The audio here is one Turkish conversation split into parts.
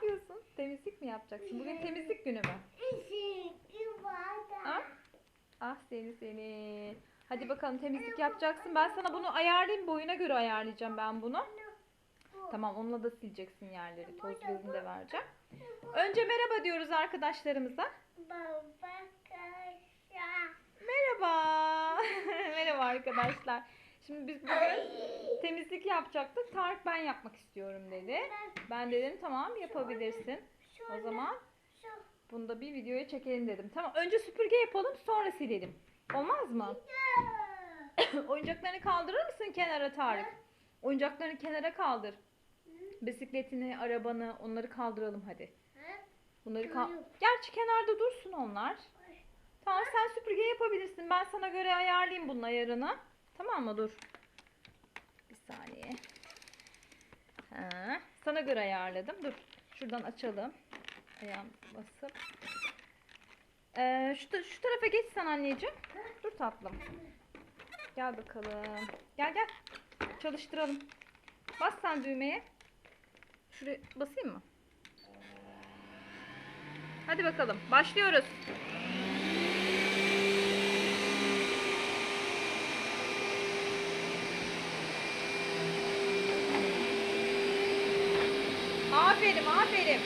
yapıyorsun? Temizlik mi yapacaksın? Bugün temizlik günü mü? Ha? Ah seni seni. Hadi bakalım temizlik yapacaksın. Ben sana bunu ayarlayayım. Boyuna göre ayarlayacağım ben bunu. Tamam onunla da sileceksin yerleri. Toz bezini de vereceğim. Önce merhaba diyoruz arkadaşlarımıza. Merhaba. merhaba arkadaşlar. Şimdi biz bugün temizlik yapacaktık. Tarık ben yapmak istiyorum dedi. Ben dedim tamam yapabilirsin. O zaman bunu da bir videoya çekelim dedim. Tamam önce süpürge yapalım sonra silelim. Olmaz mı? Oyuncaklarını kaldırır mısın kenara Tarık? Oyuncaklarını kenara kaldır. Bisikletini, arabanı onları kaldıralım hadi. Bunları kal Gerçi kenarda dursun onlar. Tamam sen süpürge yapabilirsin. Ben sana göre ayarlayayım bunun ayarını. Tamam mı? Dur. Bir saniye. Ha, sana göre ayarladım. Dur. Şuradan açalım. Ayağım basıp. Ee, şu, şu tarafa geç sen anneciğim. Dur tatlım. Gel bakalım. Gel gel. Çalıştıralım. Bas sen düğmeye. Şuraya basayım mı? Hadi bakalım. Başlıyoruz. Aferin, aferin.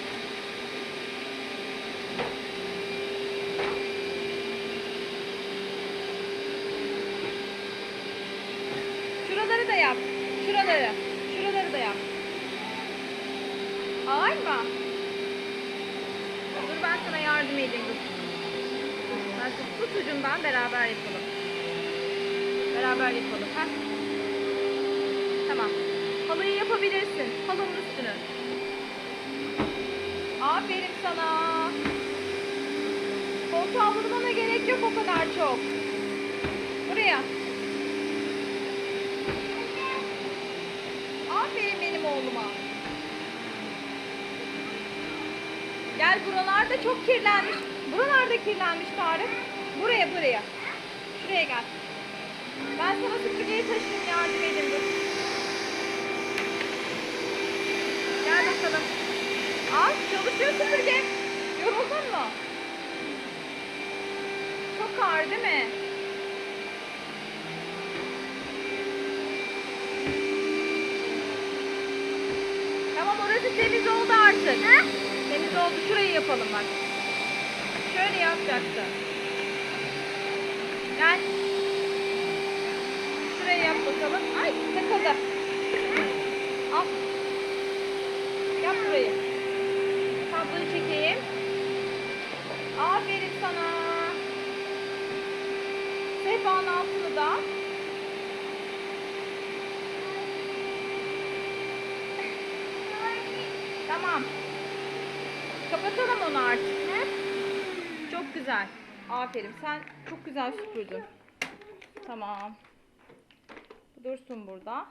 Şuraları da yap. Şuraları. Şuraları da yap. Ağır mı? Dur ben sana yardım edeyim. Ben tut, ucundan beraber yapalım. Beraber yapalım. Heh. Tamam. Halıyı yapabilirsin. Halının. Aferin sana. Koltuğa vurmana gerek yok o kadar çok. Buraya. Aferin benim oğluma. Gel buralarda çok kirlenmiş. Buralarda kirlenmiş Tarık. Buraya buraya. Şuraya gel. Ben sana süpürgeyi taşıyayım yardım dur. Gel bakalım. Al çalışıyor süpürge. Yoruldun mu? Çok ağır değil mi? Tamam orası temiz oldu artık. Temiz oldu. Şurayı yapalım bak. Şöyle yapacaksın. Gel. Şurayı yap bakalım. Ay takıldı. Al. Yap burayı. Tabloyu çekeyim. Aferin sana. Sehpanın altını da. Tamam. Kapatalım onu artık. He? Çok güzel. Aferin. Sen çok güzel süpürdün. Tamam. Dursun burada.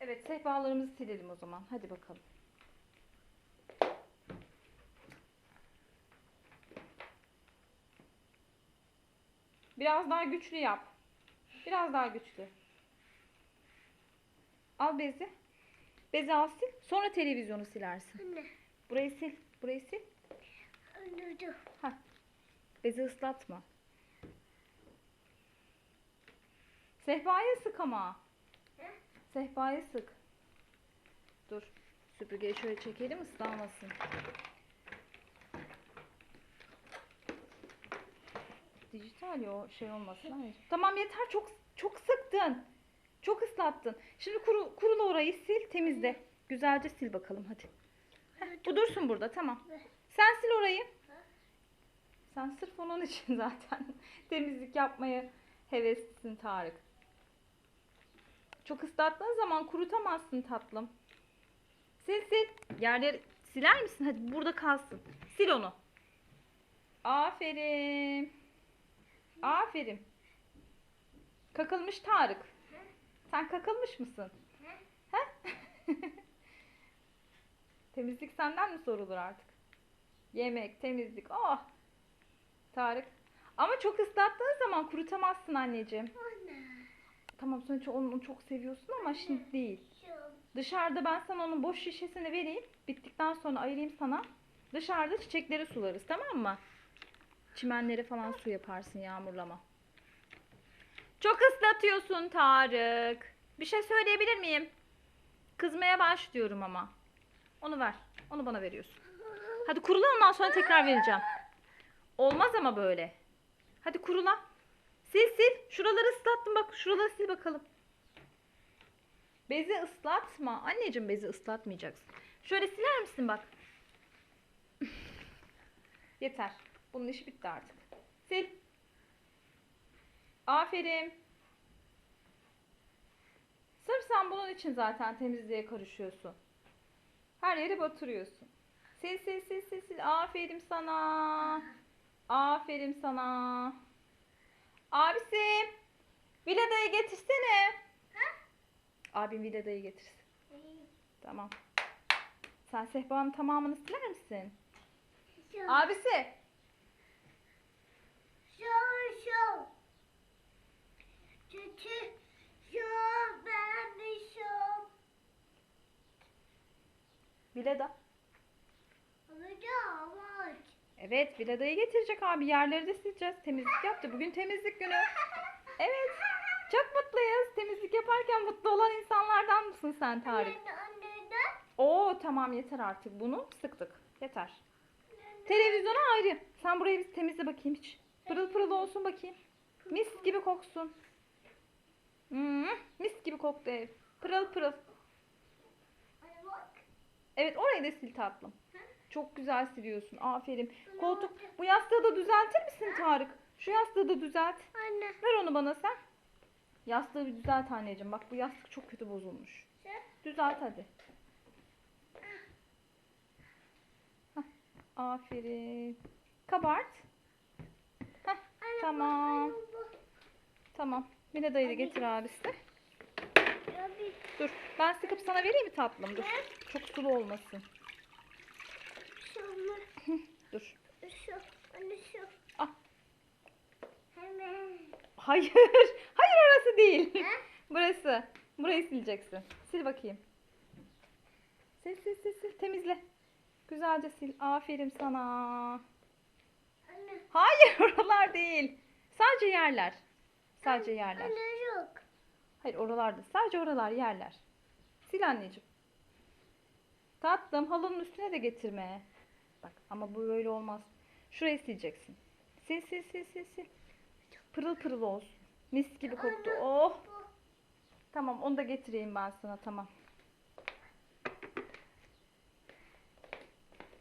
Evet sehpalarımızı silelim o zaman. Hadi bakalım. Biraz daha güçlü yap. Biraz daha güçlü. Al bezi. Bezi al sil. Sonra televizyonu silersin. Burayı sil. Burayı sil. Hah. Bezi ıslatma. Sehpaya sık ama. Sehpaya sık. Dur. Süpürgeyi şöyle çekelim ıslanmasın. Dijital ya o şey olmasın. Tamam yeter çok çok sıktın. Çok ıslattın. Şimdi kuru, kurula orayı sil temizle. Güzelce sil bakalım hadi. Heh, bu dursun burada tamam. Sen sil orayı. Sen sırf onun için zaten temizlik yapmaya heveslisin Tarık. Çok ıslattığın zaman kurutamazsın tatlım. Sil sil. Yerleri siler misin? Hadi burada kalsın. Sil onu. Aferin. Aferin. Kakılmış Tarık. Sen kakılmış mısın? He? temizlik senden mi sorulur artık? Yemek, temizlik. Oh. Tarık. Ama çok ıslattığın zaman kurutamazsın anneciğim. Tamam sen çok- onu çok seviyorsun ama şimdi değil. Dışarıda ben sana onun boş şişesini vereyim. Bittikten sonra ayırayım sana. Dışarıda çiçekleri sularız tamam mı? Çimenleri falan su yaparsın yağmurlama. Çok ıslatıyorsun Tarık. Bir şey söyleyebilir miyim? Kızmaya başlıyorum ama. Onu ver. Onu bana veriyorsun. Hadi kurula ondan sonra tekrar vereceğim. Olmaz ama böyle. Hadi kurula. Sil sil. Şuraları ıslattım bak. Şuraları sil bakalım. Bezi ıslatma. Anneciğim bezi ıslatmayacaksın. Şöyle siler misin bak. Yeter. Bunun işi bitti artık. Sil. Aferin. Sırf sen bunun için zaten temizliğe karışıyorsun. Her yere batırıyorsun. Sil sil sil sil sil. Aferin sana. Aferin sana. Abisi. Vilada'yı getirsene. Abim Vilada'yı getirsin. Tamam. Sen sehpanın tamamını siler misin? Abisi. Şu şu. Çüçü. Şu ben bir şu. Vilada. Alacağım aç. Evet Vilada'yı getirecek abi. Yerleri de sileceğiz. Temizlik yaptı. Bugün temizlik günü. Evet. Çok mutluyuz. Temizlik yaparken mutlu olan insanlardan mısın sen Tarık? Oo tamam yeter artık. Bunu sıktık. Yeter. Televizyona ayrı. Sen burayı bir temizle bakayım hiç. Pırıl pırıl olsun bakayım. Mis gibi koksun. Hmm, mis gibi koktu ev. Pırıl pırıl. Evet orayı da sil tatlım. Çok güzel siliyorsun. Aferin. Koltuk. Bu yastığı da düzeltir misin Tarık? Şu yastığı da düzelt. Anne. Ver onu bana sen. Yastığı bir düzelt anneciğim. Bak bu yastık çok kötü bozulmuş. Düzelt hadi. Hah, aferin. Kabart. Tamam. Tamam. Bir dayı da getir abisi. Dur. Ben sıkıp sana vereyim mi tatlım? Dur. Çok sulu olmasın. Dur. Şu. Anne şu. Ah. Hemen. Hayır. Hayır orası değil. Ha? Burası. Burayı sileceksin. Sil bakayım. Sil sil sil sil. Temizle. Güzelce sil. Aferin sana. Hayır oralar değil. Sadece yerler. Sadece yerler. Hayır oralarda. Sadece oralar yerler. Sil anneciğim. Tatlım halının üstüne de getirme. Bak ama bu böyle olmaz. Şurayı sileceksin. Sil sil sil sil sil. Pırıl pırıl olsun. Mis gibi koktu. Oh. Tamam onu da getireyim ben sana tamam.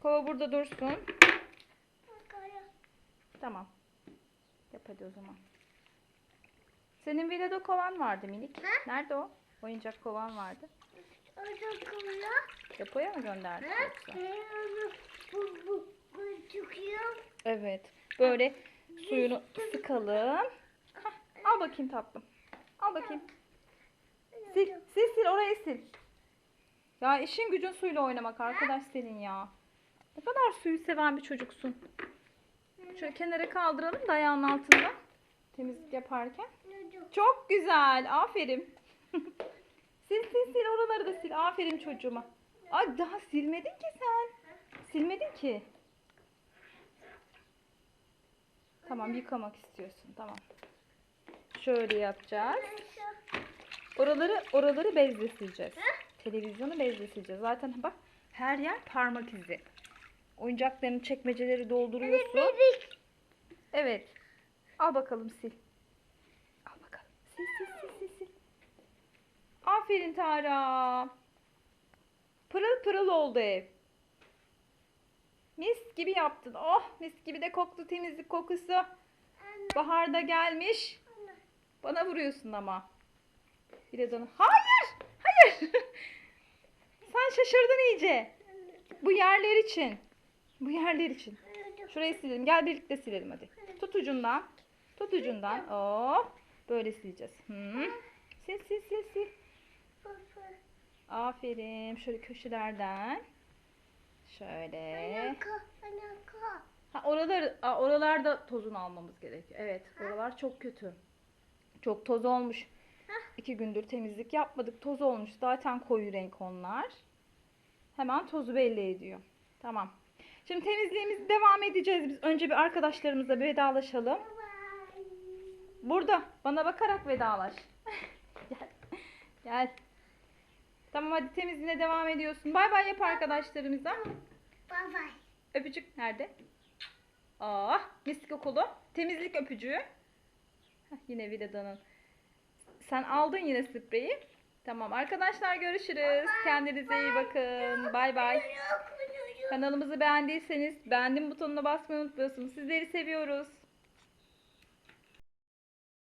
Kova burada dursun. Tamam. Yap hadi o zaman. Senin villada kovan vardı minik. Ha? Nerede o? Oyuncak kovan vardı. Orada kumla. Depoya mı gönderdin yoksa? Ben onu bu bu bu çıkıyor. Evet. Böyle suyunu sıkalım. Hah, al bakayım tatlım. Al bakayım. Sil, sil sil orayı sil. Ya işin gücün suyla oynamak arkadaş senin ya. Ne kadar suyu seven bir çocuksun. Şöyle kenara kaldıralım da altında. Temizlik yaparken. Çok güzel. Aferin. sil sil sil oraları da sil. Aferin çocuğuma. Ay daha silmedin ki sen. Silmedin ki. Tamam yıkamak istiyorsun. Tamam. Şöyle yapacağız. Oraları oraları bezle sileceğiz. Televizyonu bezle sileceğiz. Zaten bak her yer parmak izi. Oyuncakların çekmeceleri dolduruyorsun. Evet. Al bakalım sil. Al bakalım. Sil sil sil sil sil. Aferin Tara. Pırıl pırıl oldu ev. Mis gibi yaptın. Oh mis gibi de koktu temizlik kokusu. Bahar da gelmiş. Bana vuruyorsun ama. Bir de Hayır! Hayır! Sen şaşırdın iyice. Bu yerler için. Bu yerler için. Şurayı silelim. Gel birlikte silelim hadi. Tut ucundan. Tut ucundan. Oh. Böyle sileceğiz. Hı. Sil sil sil sil. Aferin. Şöyle köşelerden. Şöyle. Ha, oralar, oralarda tozunu almamız gerekiyor. Evet. Oralar çok kötü. Çok toz olmuş. İki gündür temizlik yapmadık. Toz olmuş. Zaten koyu renk onlar. Hemen tozu belli ediyor. Tamam. Şimdi temizliğimizi devam edeceğiz. Biz önce bir arkadaşlarımızla bir vedalaşalım. Burada. Bana bakarak vedalaş. Gel. Gel. Tamam hadi temizliğine devam ediyorsun. Bay bay yap arkadaşlarımıza. Bye bye. Öpücük nerede? Ah, mislik okulu. Temizlik öpücüğü. Heh, yine Vida'nın. Sen aldın yine spreyi. Tamam arkadaşlar görüşürüz. Kendinize iyi bakın. Bay bay. Kanalımızı beğendiyseniz beğendim butonuna basmayı unutmuyorsunuz. Sizleri seviyoruz.